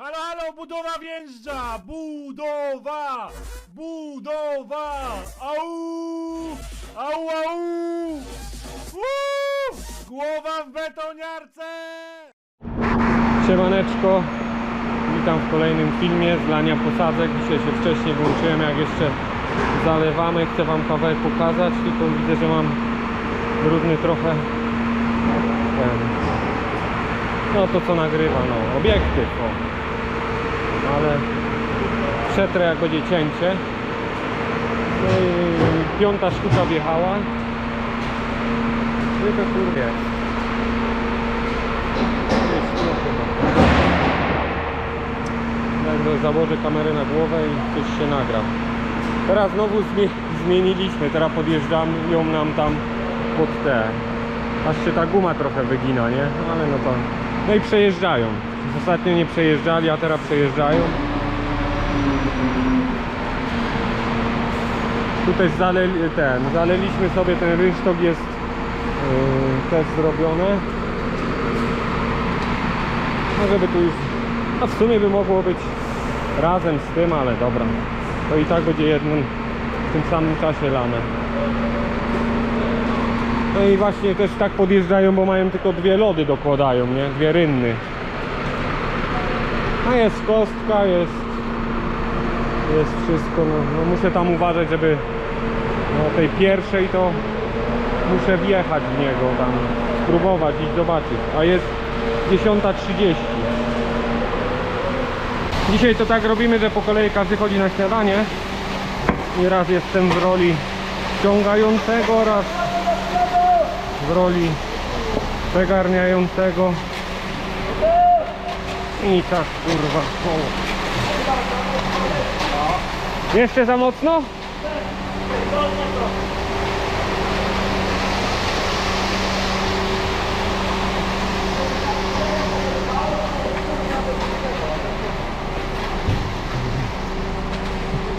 Halo, halo, budowa wjeżdża! Budowa! Budowa! Au! Au, au! Uuu! Głowa w betoniarce! Siemaneczko, witam w kolejnym filmie z lania posadzek. Dzisiaj się wcześniej włączyłem, jak jeszcze zalewamy. Chcę Wam kawałek pokazać, tylko widzę, że mam brudny trochę no to co nagrywa, no obiektyw, o. ale przetrę jak będzie cięcie. No i piąta sztuka wjechała. No i to kurde. Jak założę kamerę na głowę i coś się nagra. Teraz znowu zmie zmieniliśmy, teraz podjeżdżam ją nam tam pod te. Aż się ta guma trochę wygina, nie? Ale no to. No i przejeżdżają. Ostatnio nie przejeżdżali, a teraz przejeżdżają. Tu też zaleli, ten, zaleliśmy sobie ten rynsztok jest yy, też zrobione. No żeby tu już, a w sumie by mogło być razem z tym, ale dobra. To i tak będzie jednym w tym samym czasie lane. No i właśnie też tak podjeżdżają, bo mają tylko dwie lody dokładają, nie? Dwie rynny. A jest kostka, jest jest wszystko, no, no muszę tam uważać, żeby no, tej pierwszej to muszę wjechać w niego tam, spróbować i zobaczyć. A jest 10.30. Dzisiaj to tak robimy, że po kolei każdy chodzi na śniadanie. I raz jestem w roli ściągającego, raz w roli przegarniającego. I tak kurwa koło. Jeszcze za mocno?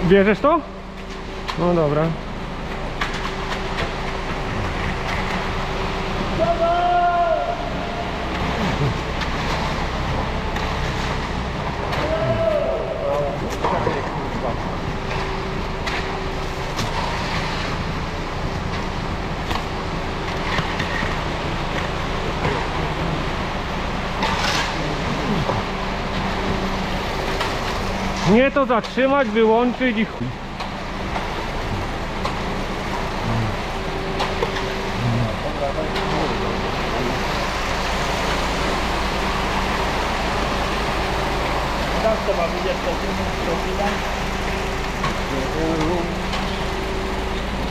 Bierzesz to? No dobra. Nie to zatrzymać, wyłączyć i chuj. To ma widzieć to chwilę.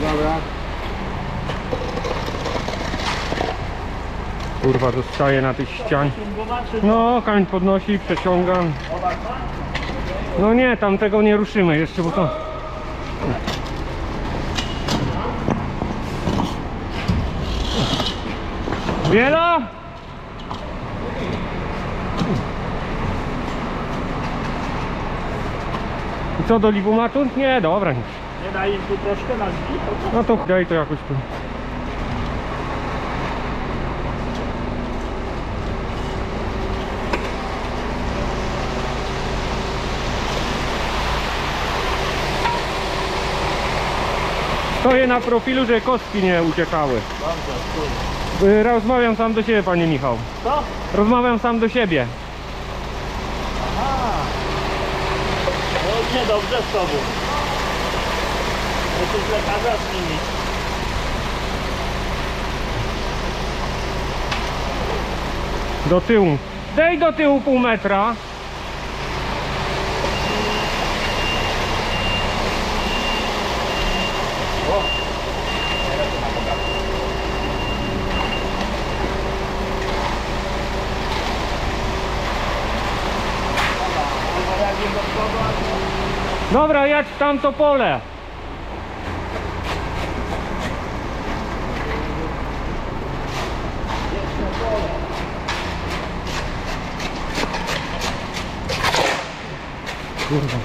Dobra. Kurwa, dostaję na tych ścian. No, kamień podnosi, przeciągam. No nie, tam tego nie ruszymy jeszcze, bo to... Wielo? I co, do liwumatu? Nie, dobra. Nie daj im tu troszkę na drzwi? No to daj to jakoś tu. Stoję na profilu, że kostki nie uciekały. Dobrze, Y, Rozmawiam sam do siebie, panie Michał. Co? Rozmawiam sam do siebie. Aha. No niedobrze z tobą. Jesteś lekarza z nimi. Do tyłu. Dej do tyłu pół metra. O! Teraz to na bogato. Dobra, ale jak im do przodu, a tu- Dobra, jedź w tamto pole. Kurwa.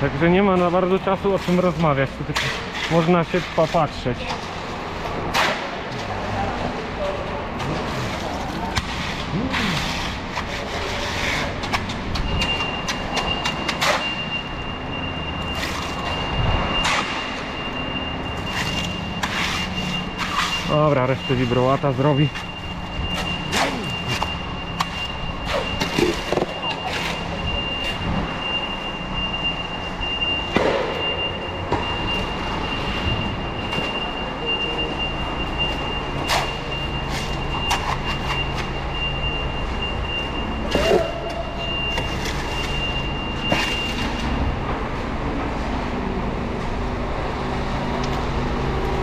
także nie ma za bardzo czasu o czym rozmawiać, tu tylko można się popatrzeć. Dobra, resztę wibrołata zrobi.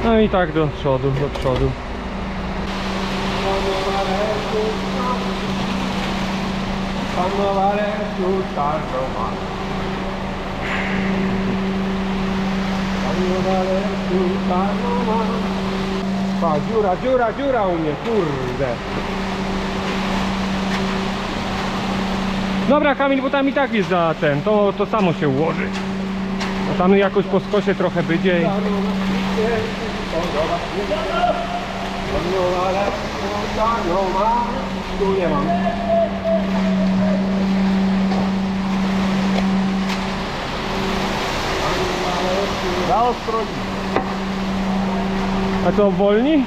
No i tak do przodu, do przodu. Pa, dziura, dziura, dziura u mnie, kurde. Dobra Kamil, bo tam i tak jest za ten, to, to samo się ułoży. A tam jakoś po skosie trochę będzie i... Tu nie mam. Za ostro. A co, wolni?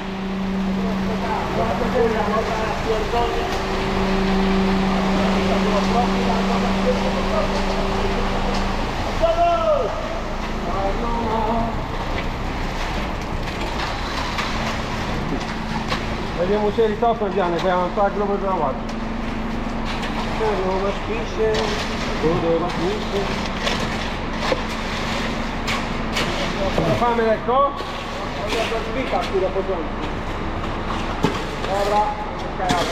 Będziemy musieli cofnąć Janek, bo ja mam tak gruby załatw. Czego masz pisie, budować misie. Cofamy lekko. Do dźwigam tu do początku. Dobra, czekaj.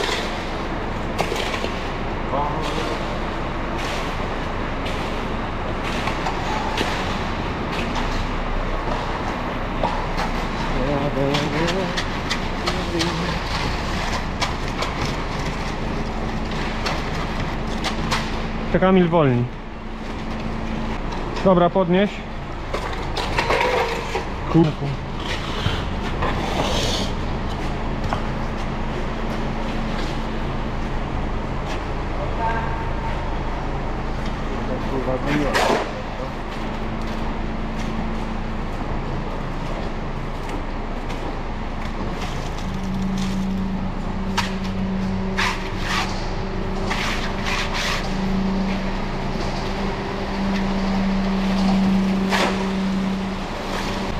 To Kamil wolni. Dobra, podnieś. Kurku. Kurwa, zmieniłem.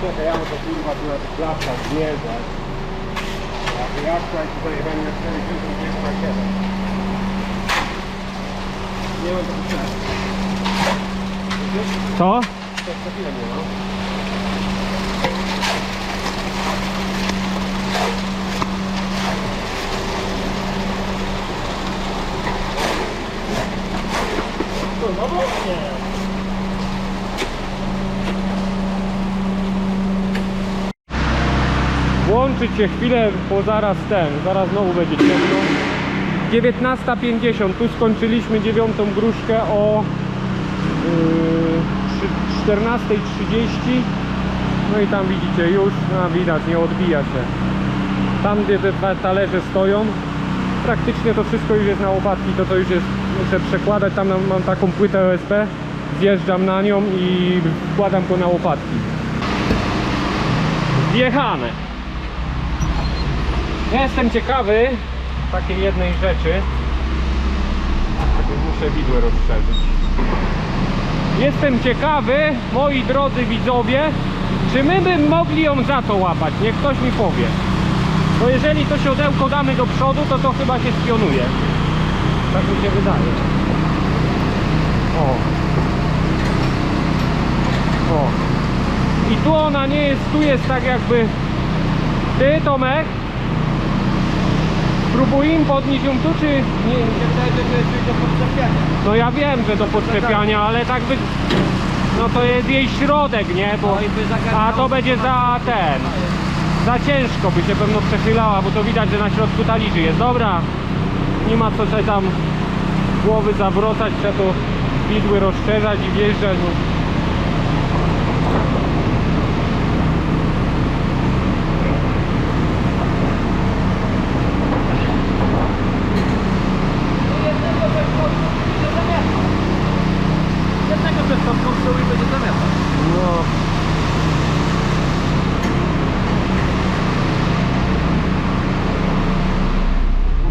Czekaj, ja muszę kurwa tu na tych klapkach zjeżdżać. Ja wyjaśniam i tutaj będę 40 Nie mam to Co? To co chwilę nie ma. To no bo nie. Łączyć się chwilę, bo zaraz ten, zaraz znowu będzie ciemno. 19.50, tu skończyliśmy dziewiątą gruszkę o yy, 14.30 No i tam widzicie już, no widać, nie odbija się. Tam gdzie te talerze stoją Praktycznie to wszystko już jest na łopatki, to to już jest, muszę przekładać Tam mam, taką płytę OSB Zjeżdżam na nią i wkładam go na łopatki. Zjechane ja jestem ciekawy takiej jednej rzeczy. Muszę widły rozszerzyć. Jestem ciekawy, moi drodzy widzowie, czy my bym mogli ją za to łapać? Niech ktoś mi powie. Bo jeżeli to siodełko damy do przodu, to to chyba się spionuje. Tak mi się wydaje. O. O. I tu ona nie jest, tu jest tak jakby... Ty Tomek, Spróbuj im podnieść ją tu, czy... Nie, się, że to jest do podczepiania. no ja wiem, że do podczepiania, ale tak by... No to jest jej środek, nie? Bo... No A to będzie za ten... Za ciężko by się pewno przechylała, bo to widać, że na środku taliczy jest. Dobra, nie ma co sobie tam głowy zawrotać, trzeba to widły rozszerzać i wjeżdżać. Bo tam puszczą i będzie zamiatać. No.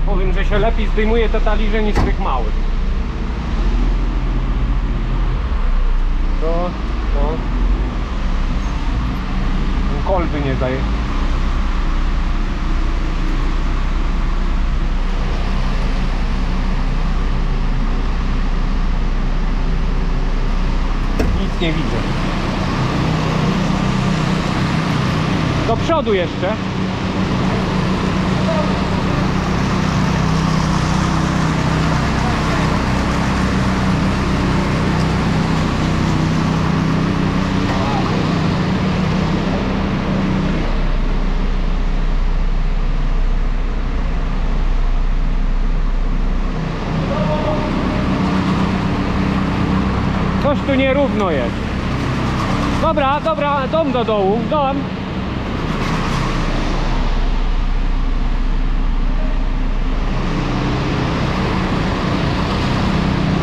Powiem, że się lepiej zdejmuje te taliże niż tych małych. To, to. Kolby nie daje. Nic nie widzę. Do przodu jeszcze. Coś tu nierówno jest. Dobra, dobra, dom do dołu, dom.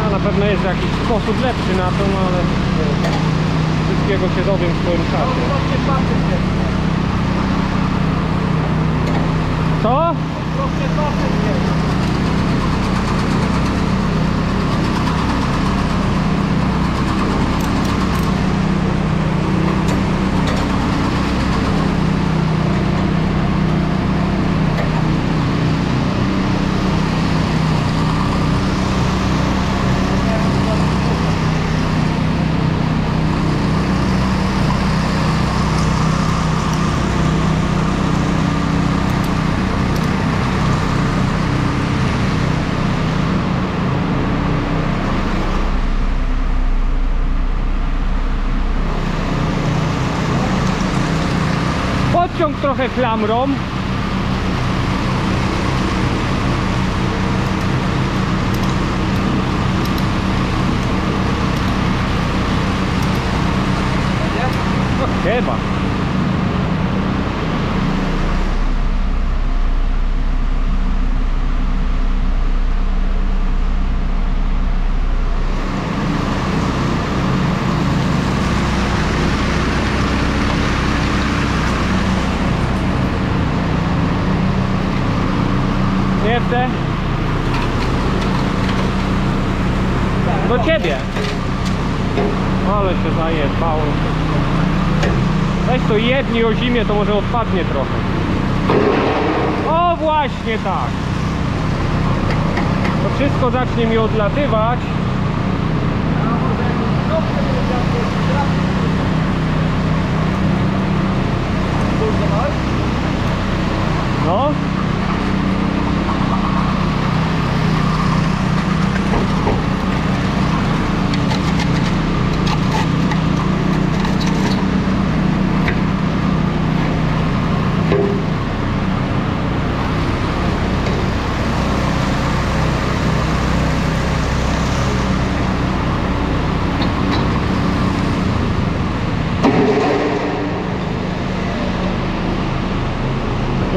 A na pewno jest jakiś sposób lepszy na to, no ale wszystkiego się dowiem w swoim czasie. Co? Trochę klamrą. No, chyba. Nie chcę. Do ciebie. Ale się zajebało. Weź to jedni o zimie, to może odpadnie trochę. O właśnie tak. To wszystko zacznie mi odlatywać. No.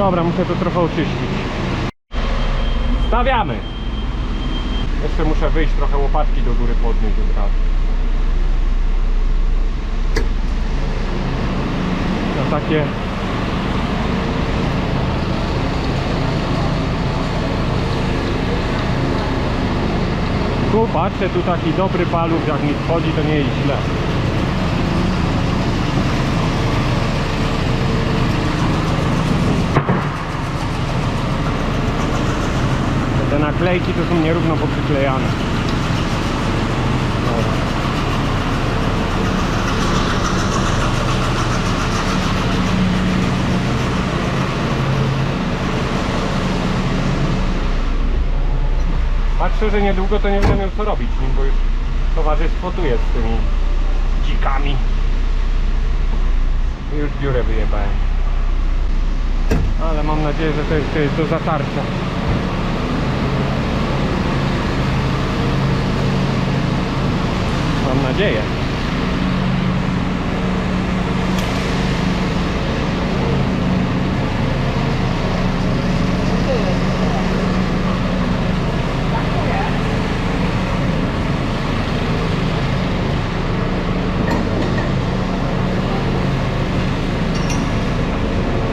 Dobra, muszę to trochę oczyścić. Stawiamy. Jeszcze muszę wyjść trochę łopatki do góry podnieść od razu. Na takie Tu patrzę, tu taki dobry paluch, jak mi wchodzi, to nie jest źle. Naklejki to są nierówno poprzyklejane. Patrzę, że niedługo to nie będę miał co robić bo już towarzystwo tu jest z tymi dzikami. I Już biurę wyjebałem. Ale mam nadzieję, że to jeszcze jest do zatarcia. nadzieję.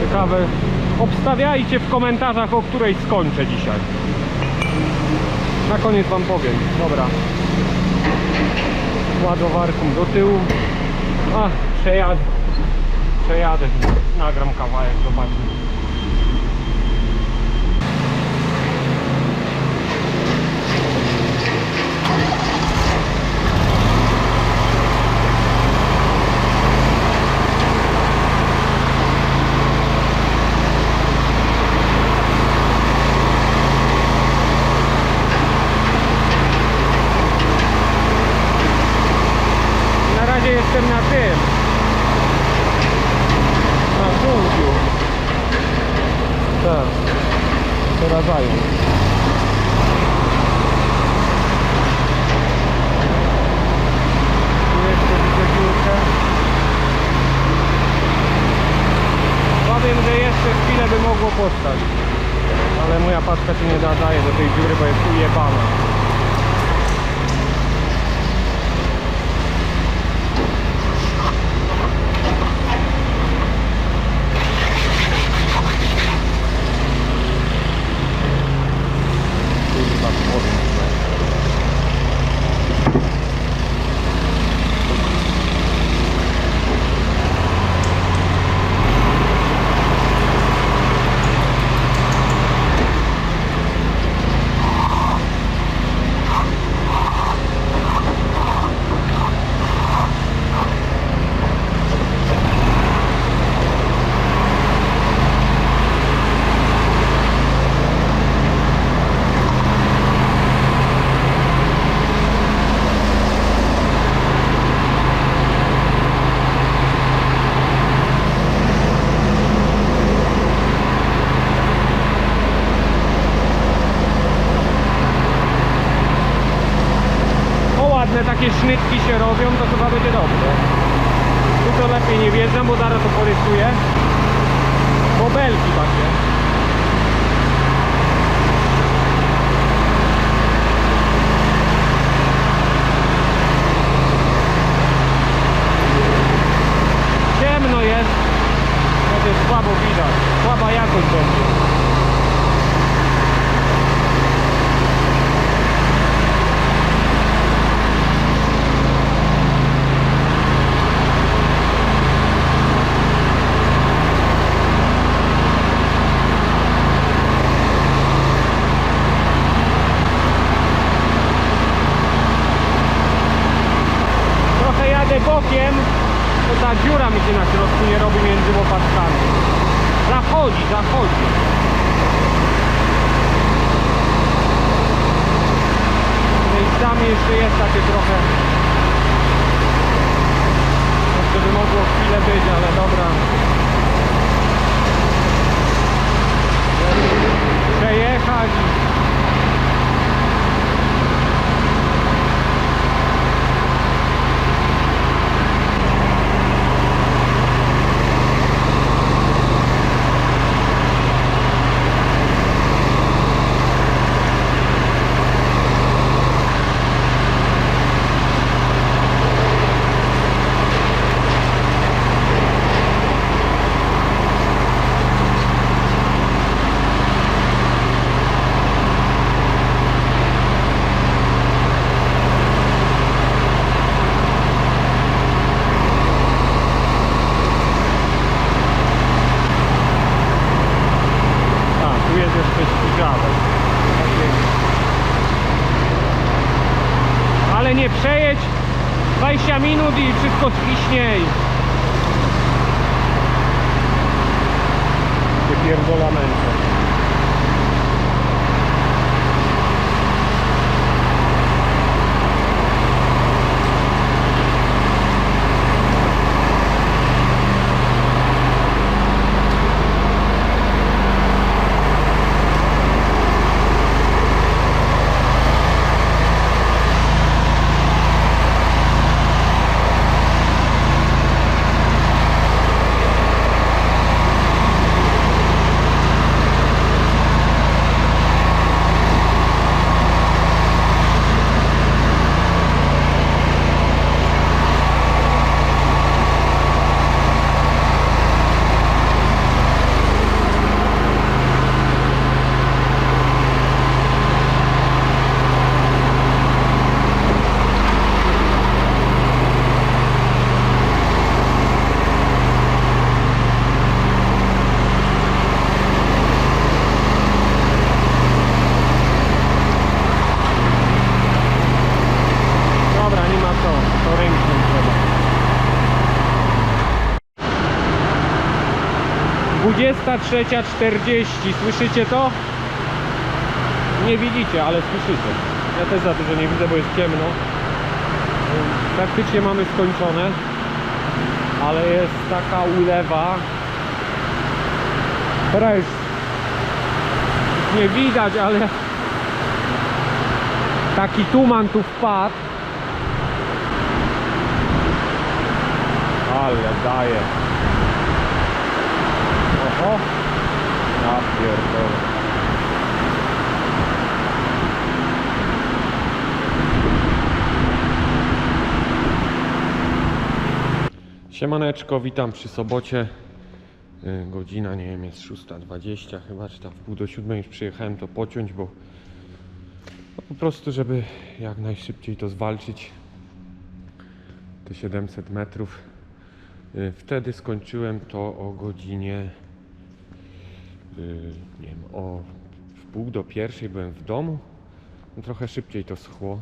Ciekawe. Obstawiajcie w komentarzach, o której skończę dzisiaj. Na koniec Wam powiem. Dobra ładowarką do tyłu. A, przejadę. Przejadę. Nagram kawałek, zobaczmy. nie? Bobelki takie. spokojnie przejedź 20 minut i wszystko spiśniej. Wypierdolamenty. 23.40. Słyszycie to? Nie widzicie, ale słyszycie. Ja też za dużo nie widzę, bo jest ciemno. Praktycznie mamy skończone, ale jest taka ulewa. Teraz już nie widać, ale taki tuman tu wpadł. Ale daje. Siemaneczko, witam przy sobocie. Y, Godzina, nie wiem, jest 6.20 chyba, czy tam w pół do siódmej już przyjechałem to pociąć, bo no po prostu, żeby jak najszybciej to zwalczyć. Te 700 metrów. Y, Wtedy skończyłem to o godzinie, y, nie wiem, o w pół do pierwszej byłem w domu. No, trochę szybciej to schło.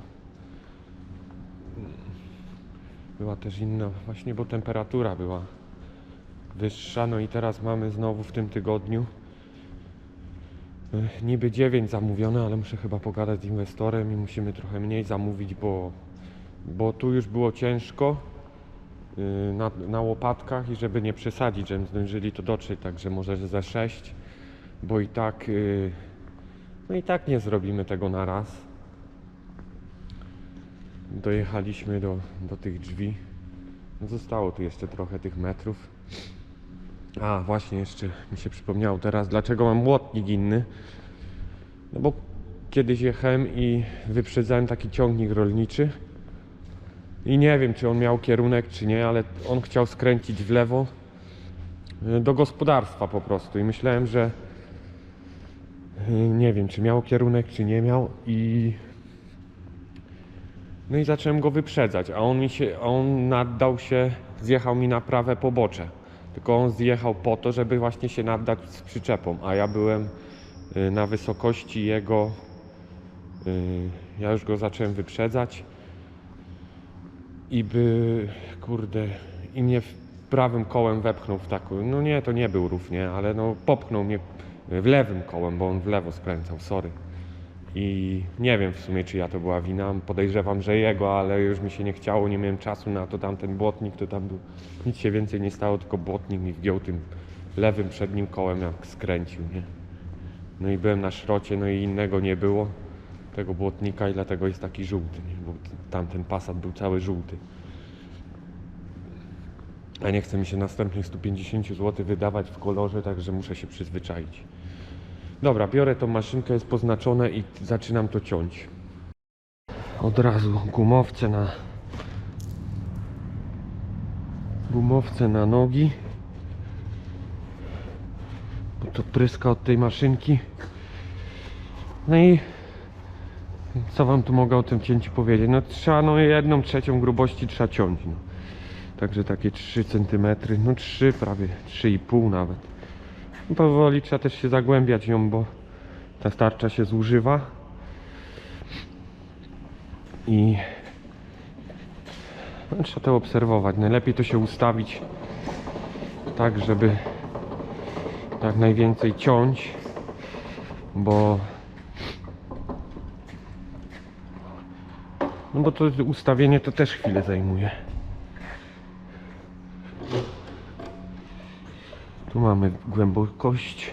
Była też inna, właśnie bo temperatura była wyższa. No i teraz mamy znowu w tym tygodniu y, niby 9 zamówione, ale muszę chyba pogadać z inwestorem i musimy trochę mniej zamówić, bo, bo tu już było ciężko y, na, na łopatkach i żeby nie przesadzić, żebym zdążyli to dotrzeć, także może że ze 6, bo i tak y, no i tak nie zrobimy tego na raz. Dojechaliśmy do, do tych drzwi. Zostało tu jeszcze trochę tych metrów. A, właśnie jeszcze mi się przypomniało teraz, dlaczego mam młotnik inny. No bo kiedyś jechałem i wyprzedzałem taki ciągnik rolniczy. I nie wiem, czy on miał kierunek, czy nie, ale on chciał skręcić w lewo y, do gospodarstwa po prostu. I myślałem, że y, nie wiem, czy miał kierunek, czy nie miał. I no i zacząłem go wyprzedzać, a on mi się, on naddał się, zjechał mi na prawe pobocze. Tylko on zjechał po to, żeby właśnie się naddać z przyczepą, a ja byłem y, na wysokości jego. y, Ja już go zacząłem wyprzedzać i by, kurde, i mnie prawym kołem wepchnął w taką, no nie, to nie był rów, nie, ale no popchnął mnie w lewym kołem, bo on w lewo skręcał, sorry. I nie wiem w sumie, czy ja to była wina. Podejrzewam, że jego, ale już mi się nie chciało, nie miałem czasu na to. Tamten błotnik to tam był. Nic się więcej nie stało, tylko błotnik mi wgiął tym lewym przednim kołem, jak skręcił, nie? No i byłem na szrocie, no i innego nie było tego błotnika i dlatego jest taki żółty, nie? Bo tamten pasat był cały żółty. A nie chce mi się następnych 150 zł wydawać w kolorze, także muszę się przyzwyczaić. Dobra, biorę tą maszynkę, jest poznaczone i zaczynam to ciąć. Od razu gumowce na gumowce na nogi. Bo to pryska od tej maszynki. No i co wam tu mogę o tym cięciu powiedzieć? No trzeba no jedną trzecią grubości trzeba ciąć. No. Także takie 3 cm, no 3 prawie 3,5 nawet. Powoli trzeba też się zagłębiać ją, bo ta starcza się zużywa. I no, trzeba to obserwować. Najlepiej to się ustawić tak, żeby jak najwięcej ciąć, bo no bo to ustawienie to też chwilę zajmuje. Tu mamy głębokość.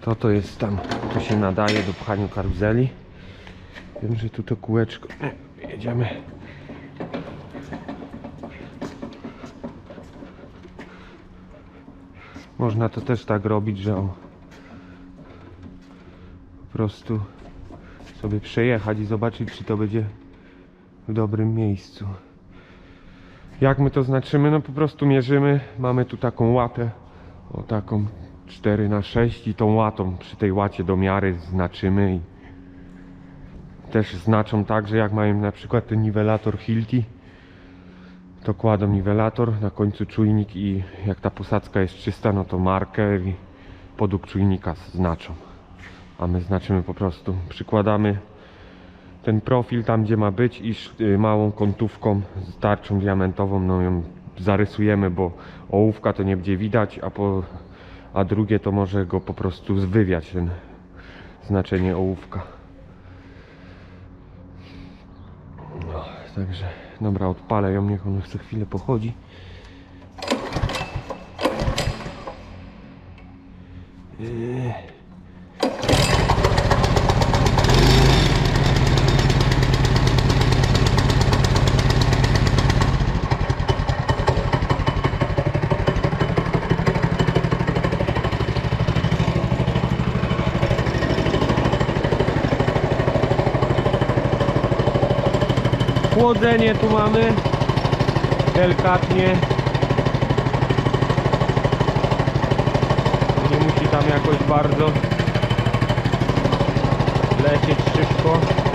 To to jest tam, to się nadaje do pchania karuzeli. Wiem, że tu to kółeczko. E, Jedziemy. Można to też tak robić, że o, po prostu sobie przejechać i zobaczyć, czy to będzie w dobrym miejscu. Jak my to znaczymy? No po prostu mierzymy. Mamy tu taką łatę, o taką 4 na 6 i tą łatą przy tej łacie do miary znaczymy i też znaczą tak, że jak mają na przykład ten niwelator Hilti, to kładą niwelator, na końcu czujnik i jak ta posadzka jest czysta, no to markę i podług czujnika znaczą. A my znaczymy po prostu, przykładamy ten profil tam, gdzie ma być i y, małą kątówką z tarczą diamentową, no ją zarysujemy, bo ołówka to nie będzie widać, a, po, a drugie to może go po prostu wywiać ten znaczenie ołówka. No, także dobra, odpalę ją, niech on chce chwilę pochodzi. Yy. Chłodzenie tu mamy. Delikatnie. Nie musi tam jakoś bardzo lecieć szybko.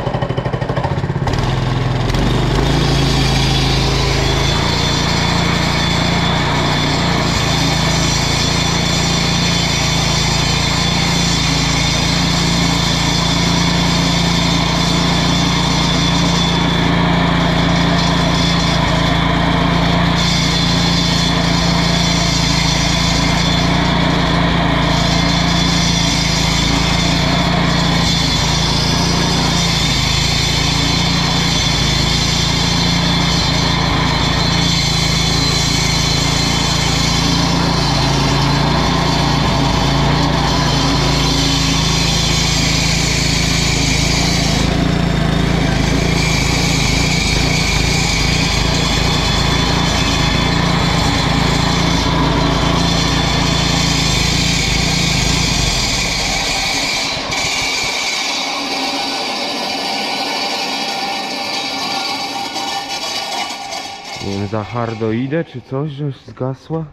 Nie wiem, za hardo idę czy coś, że już zgasła?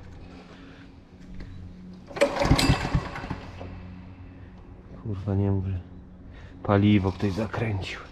Kurwa, nie że paliwo ktoś zakręcił.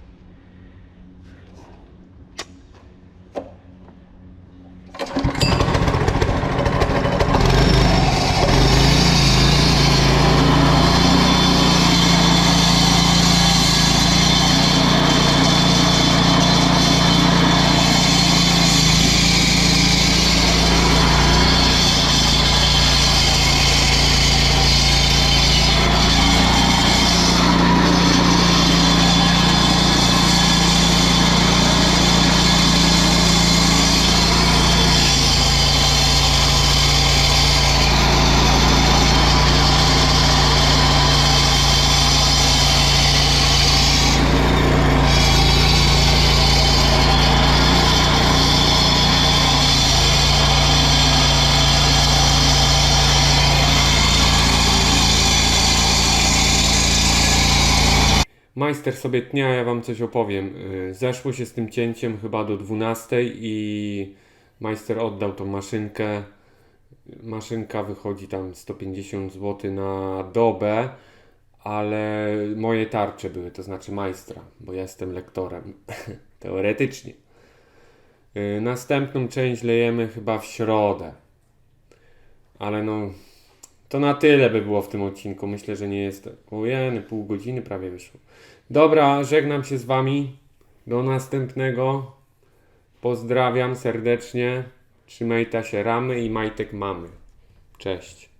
Majster sobie tnia, ja wam coś opowiem. Y, Zeszło się z tym cięciem chyba do 12 i majster oddał tą maszynkę. Maszynka wychodzi tam 150 zł na dobę, ale moje tarcze były, to znaczy majstra, bo ja jestem lektorem. Teoretycznie. Y, Następną część lejemy chyba w środę. Ale no, to na tyle by było w tym odcinku. Myślę, że nie jest. Ojej, pół godziny prawie wyszło. Dobra, żegnam się z Wami. Do następnego. Pozdrawiam serdecznie. Trzymajcie się ramy i majtek mamy. Cześć.